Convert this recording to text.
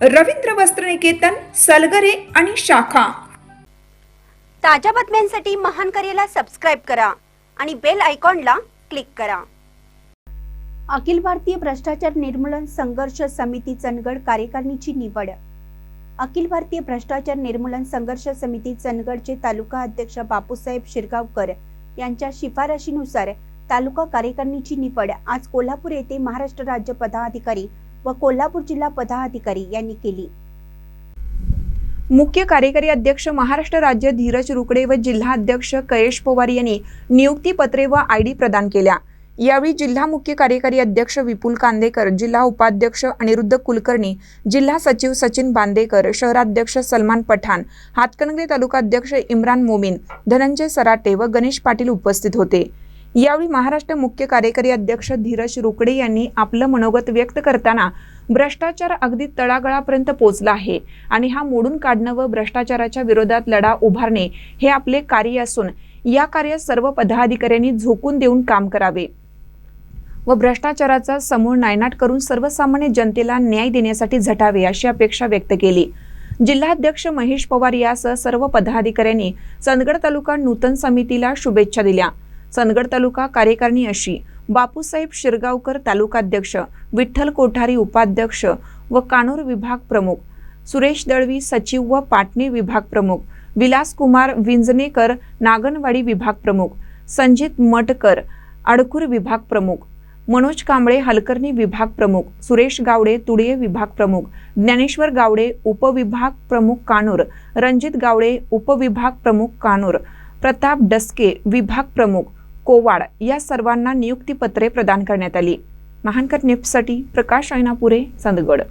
रवींद्र वस्त्रनिकेतन सलगरे आणि शाखा. ताज्या बातम्यांसाठी महान करेला सबस्क्राईब करा आणि बेल आयकॉनला क्लिक करा. अखिल भारतीय भ्रष्टाचार निर्मूलन संघर्ष समिती चंदगड कार्यकारिणीची निवड. अखिल भारतीय भ्रष्टाचार निर्मूलन संघर्ष समिती चंदगडचे तालुका अध्यक्ष बापूसाहेब शिरगावकर यांच्या शिफारशीनुसार तालुका कार्यकारिणीची निवड आज कोल्हापूर येथे महाराष्ट्र राज्य पदाधिकारी व कोल्हापूर जिल्हा पदाधिकारी यांनी केली. मुख्य कार्यकारी अध्यक्ष महाराष्ट्र राज्य धीरज रुकडे व जिल्हा अध्यक्ष कयेश पवार यांनी नियुक्ती पत्रे व आय डी प्रदान केल्या. यावेळी जिल्हा मुख्य कार्यकारी अध्यक्ष विपुल कांदेकर जिल्हा उपाध्यक्ष अनिरुद्ध कुलकर्णी जिल्हा सचिव सचिन बांदेकर शहराध्यक्ष सलमान पठाण हातकणंगले तालुका अध्यक्ष इम्रान मोमीन धनंजय सराटे व गणेश पाटील उपस्थित होते. यावेळी महाराष्ट्र मुख्य कार्यकारी अध्यक्ष धीरज रोकडे यांनी आपलं मनोगत व्यक्त करताना भ्रष्टाचार अगदी तळागळापर्यंत पोचला आहे आणि हा मोडून काढणं व भ्रष्टाचाराच्या विरोधात लढा उभारणे हे आपले कार्य असून या कार्यात सर्व पदाधिकाऱ्यांनी झोकून देऊन काम करावे व भ्रष्टाचाराचा समूळ नायनाट करून सर्वसामान्य जनतेला न्याय देण्यासाठी झटावे अशी अपेक्षा व्यक्त केली. जिल्हाध्यक्ष महेश पवार यासह सर्व पदाधिकाऱ्यांनी चंदगड तालुका नूतन समितीला शुभेच्छा दिल्या. चंदगड तालुका कार्यकारिणी अशी बापूसाहेब शिरगावकर तालुकाध्यक्ष विठ्ठल कोठारी उपाध्यक्ष व कानूर विभाग प्रमुख सुरेश दळवी सचिव व पाटणी विभाग प्रमुख विलास कुमार विंजनेकर नागनवाडी विभाग प्रमुख संजित मटकर अडकूर विभाग प्रमुख मनोज कांबळे हलकर्णी विभाग प्रमुख सुरेश गावडे तुडिये विभाग प्रमुख ज्ञानेश्वर गावडे उपविभाग प्रमुख कानूर रणजित गावडे उपविभाग प्रमुख कानूर प्रताप डस्के विभाग प्रमुख कोवाड या सर्वांना नियुक्तीपत्रे प्रदान करण्यात आली. महानकर निफ्टसाठी प्रकाश ऐनापुरे चंदगड.